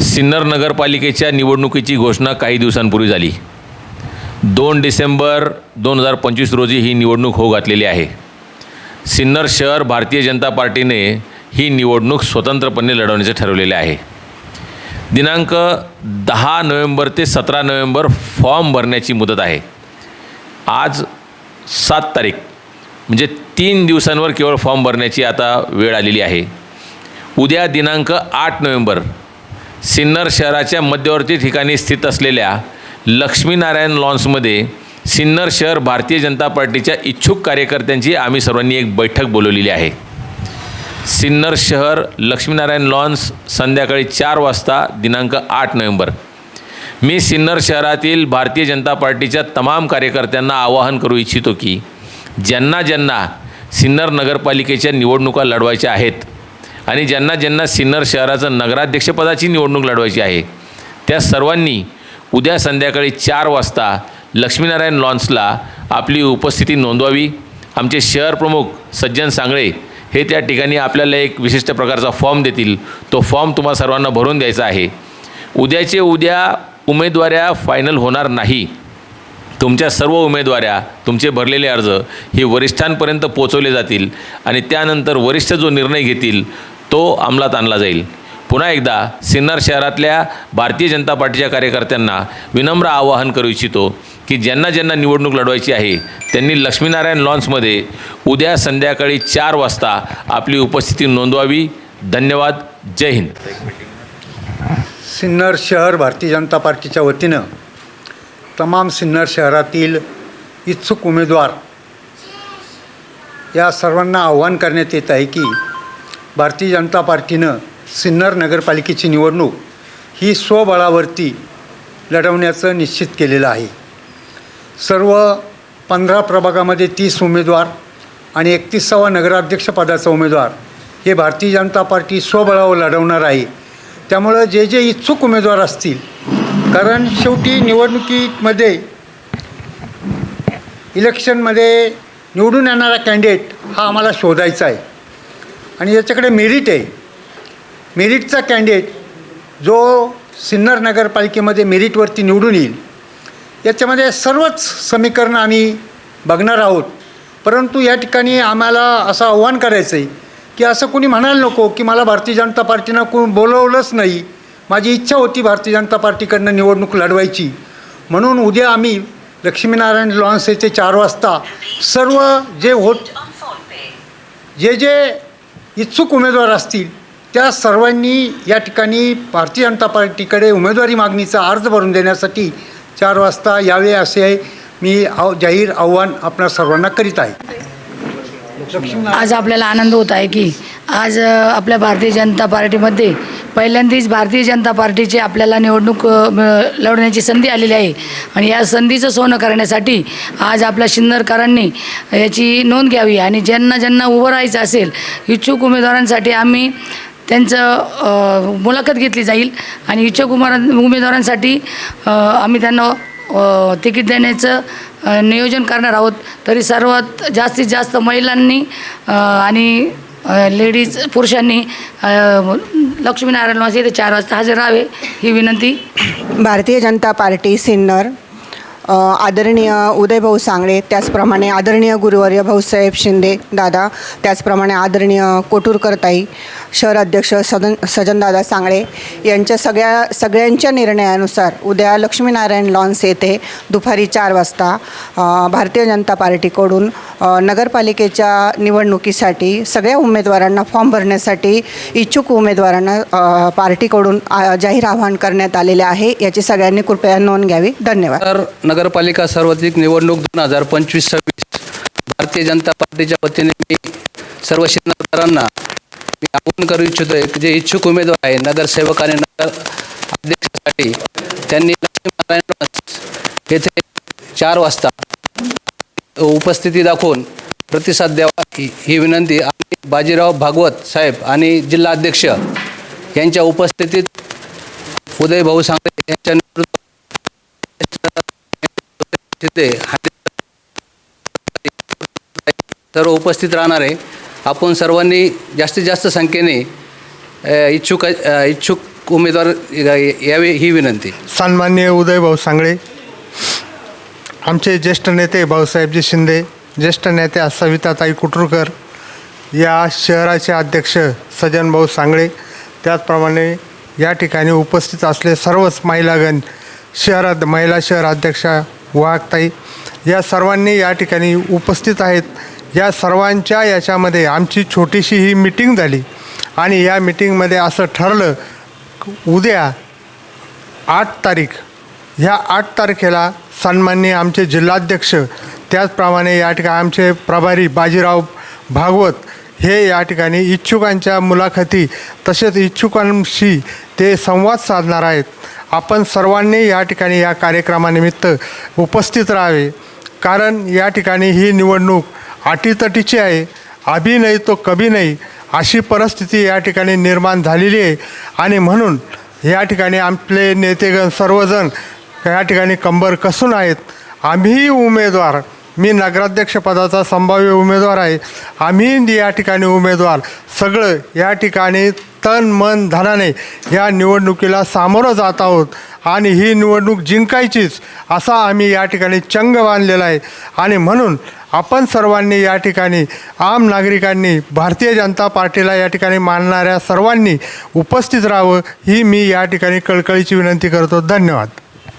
सिन्नर नगरपालिकेच्या निवडणुकीची घोषणा काही दिवसांपूर्वी झाली. दोन डिसेंबर दोन हजार पंचवीस रोजी ही निवडणूक होऊ घातलेली आहे. सिन्नर शहर भारतीय जनता पार्टीने ही निवडणूक स्वतंत्रपणे लढवण्याचे ठरवलेले आहे. दिनांक दहा नोव्हेंबर ते सतरा नोव्हेंबर फॉर्म भरण्याची मुदत आहे. आज सात तारीख म्हणजे तीन दिवसांवर केवळ फॉर्म भरण्याची आता वेळ आलेली आहे. उद्या दिनांक आठ नोव्हेंबर सिन्नर शहराच्या मध्यवर्ती ठिकाणी स्थित असलेल्या लक्ष्मीनारायण लॉन्समध्ये सिन्नर शहर भारतीय जनता पार्टीच्या इच्छुक कार्यकर्त्यांची आम्ही सर्वांनी एक बैठक बोलवलेली आहे. सिन्नर शहर लक्ष्मीनारायण लॉन्स संध्याकाळी चार वाजता दिनांक आठ नोव्हेंबर. मी सिन्नर शहरातील भारतीय जनता पार्टीच्या तमाम कार्यकर्त्यांना आवाहन करू इच्छितो की ज्यांना ज्यांना सिन्नर नगरपालिकेच्या निवडणुका लढवायच्या आहेत आणि ज्यांना ज्यांना सिन्नर शहराचं नगराध्यक्षपदाची निवडणूक लढवायची आहे त्या सर्वांनी उद्या संध्याकाळी चार वाजता लक्ष्मीनारायण लॉन्सला आपली उपस्थिती नोंदवावी. आमचे शहर प्रमुख सज्जन सांगळे हे त्या ठिकाणी आपल्याला एक विशिष्ट प्रकारचा फॉर्म देतील. तो फॉर्म तुम्हाला सर्वांना भरून द्यायचा आहे. उद्याचे उद्या उमेदवाऱ्या फायनल होणार नाही. तुमच्या सर्व उमेदवाऱ्या तुमचे भरलेले अर्ज हे वरिष्ठांपर्यंत पोचवले जातील आणि त्यानंतर वरिष्ठ जो निर्णय घेतील तो अंमलात आणला जाईल. पुन्हा एकदा सिन्नर शहरातल्या भारतीय जनता पार्टीच्या कार्यकर्त्यांना विनम्र आवाहन करू इच्छितो की ज्यांना ज्यांना निवडणूक लढवायची आहे त्यांनी लक्ष्मीनारायण लॉन्समध्ये उद्या संध्याकाळी चार वाजता आपली उपस्थिती नोंदवावी. धन्यवाद. जय हिंद. सिन्नर शहर भारतीय जनता पार्टीच्या वतीनं तमाम सिन्नर शहरातील इच्छुक उमेदवार या सर्वांना आव्हान करण्यात येत आहे की भारतीय जनता पार्टीनं सिन्नर नगरपालिकेची निवडणूक ही स्वबळावरती लढवण्याचं निश्चित केलेलं आहे. सर्व पंधरा प्रभागामध्ये तीस उमेदवार आणि एकतीसावा नगराध्यक्षपदाचा उमेदवार हे भारतीय जनता पार्टी स्वबळावर लढवणार आहे. त्यामुळं जे जे इच्छुक उमेदवार असतील कारण शेवटी निवडणुकीमध्ये इलेक्शनमध्ये निवडून येणारा कॅन्डिडेट हा आम्हाला शोधायचा आहे. आणि याच्याकडे मेरिट आहे. मेरिटचा कॅन्डिडेट जो सिन्नर नगरपालिकेमध्ये मेरिटवरती निवडून येईल याच्यामध्ये सर्वच समीकरणं आम्ही बघणार आहोत. परंतु या ठिकाणी आम्हाला असं आव्हान करायचं आहे की असं कोणी म्हणायला नको की मला भारतीय जनता पार्टीनं कोण बोलवलंच नाही. माझी इच्छा होती भारतीय जनता पार्टीकडनं निवडणूक लढवायची. म्हणून उद्या आम्ही लक्ष्मीनारायण लॉन्स येथे चार वाजता सर्व जे होत जे जे इच्छुक उमेदवार असतील त्या सर्वांनी या ठिकाणी भारतीय जनता पार्टीकडे उमेदवारी मागणीचा अर्ज भरून देण्यासाठी चार वाजता यावे असे मी आव जाहीर आव्हान आपणा सर्वांना करीत आहे. आज आपल्याला आनंद होत आहे की आज आपल्या भारतीय जनता पार्टीमध्ये पहिल्यांदाच भारतीय जनता पार्टीची आपल्याला निवडणूक लढण्याची संधी आलेली आहे. आणि या संधीचं सोनं करण्यासाठी आज आपल्या शिंदरकरांनी याची नोंद घ्यावी. आणि ज्यांना ज्यांना उभं राहायचं असेल इच्छुक उमेदवारांसाठी आम्ही त्यांचं मुलाखत घेतली जाईल. आणि इच्छुक उमेदवारांसाठी आम्ही त्यांना तिकीट देण्याचं नियोजन करणार आहोत. तरी सर्वात जास्तीत जास्त महिलांनी आणि लेडीज पुरुषांनी लक्ष्मीनारायण वास येथे चार वाजता हजर राहावे ही विनंती. भारतीय जनता पार्टी सिन्नर आदरणीय उदयभाऊ सांगळे त्याचप्रमाणे आदरणीय गुरुवर्य भाऊसाहेब शिंदे दादा त्याचप्रमाणे आदरणीय कोटूरकरताई शहर अध्यक्ष सदन सजनदादा सांगळे यांच्या सगळ्या सगळ्यांच्या निर्णयानुसार उद्या लक्ष्मीनारायण लॉन्स येथे दुपारी चार वाजता भारतीय जनता पार्टीकडून. नगरपालिकेच्या निवडणुकीसाठी सगळ्या उमेदवारांना फॉर्म भरण्यासाठी इच्छुक उमेदवारांना पार्टीकडून आ, जाहीर आवाहन करण्यात आलेले आहे. याची सगळ्यांनी कृपया नोंद घ्यावी. धन्यवाद. तर नगरपालिका सार्वत्रिक निवडणूक दोन हजार पंचवीस सव्वीस भारतीय जनता पार्टीच्या वतीने मी सर्व शिंदकरांना मी आवाहन करू इच्छितो की जे इच्छुक उमेदवार आहे नगरसेवक आणि नगर अध्यक्षासाठी त्यांनी येथे चार वाजता उपस्थिती दाखवून प्रतिसाद द्यावा ही विनंती. आणि बाजीराव भागवत साहेब आणि जिल्हा अध्यक्ष यांच्या उपस्थितीत उदय भाऊ सांगळे यांच्या सर्व उपस्थित राहणार आहे. आपण सर्वांनी जास्तीत जास्त संख्येने इच्छुक इच्छुक उमेदवार यावे ही विनंती. सन्माननीय उदयभाऊ सांगळे. आमचे ज्येष्ठ नेते भाऊसाहेबजी शिंदे ज्येष्ठ नेत्या सविताताई कुटुरकर या शहराचे अध्यक्ष सजनभाऊ सांगळे त्याचप्रमाणे या ठिकाणी उपस्थित असले सर्वच महिलागण शहरात महिला शहर अध्यक्षा वाहकताई या सर्वांनी या ठिकाणी उपस्थित आहेत. या सर्वांच्या याच्यामध्ये आमची छोटीशी ही मिटिंग झाली आणि या मिटिंगमध्ये असं ठरलं उद्या आठ तारीख ह्या आठ तारखेला सन्माननीय आमचे जिल्हाध्यक्ष त्याचप्रमाणे या ठिकाणी आमचे प्रभारी बाजीराव भागवत हे या ठिकाणी इच्छुकांच्या मुलाखती तसेच इच्छुकांशी ते संवाद साधणार आहेत. आपण सर्वांनी या ठिकाणी या कार्यक्रमानिमित्त उपस्थित राहावे. कारण या ठिकाणी ही निवडणूक अटीतटीची आहे. अभी नाही तो कभी नाही. अशी परिस्थिती या ठिकाणी निर्माण झालेली आहे. आणि म्हणून या ठिकाणी आपले नेतेगण सर्वजण या ठिकाणी कंबर कसून आहेत? आम्ही उमेदवार. मी नगराध्यक्षपदाचा संभाव्य उमेदवार आहे. आम्ही या ठिकाणी उमेदवार. सगळं या ठिकाणी तन मन धनाने या निवडणुकीला सामोरं जात आहोत आणि ही निवडणूक जिंकायचीच असा आम्ही या ठिकाणी चंग बांधलेला आहे. आणि म्हणून आपण सर्वांनी या ठिकाणी आम नागरिकांनी भारतीय जनता पार्टीला या ठिकाणी मानणाऱ्या सर्वांनी उपस्थित राहावं ही मी या ठिकाणी कळकळीची विनंती करतो. धन्यवाद.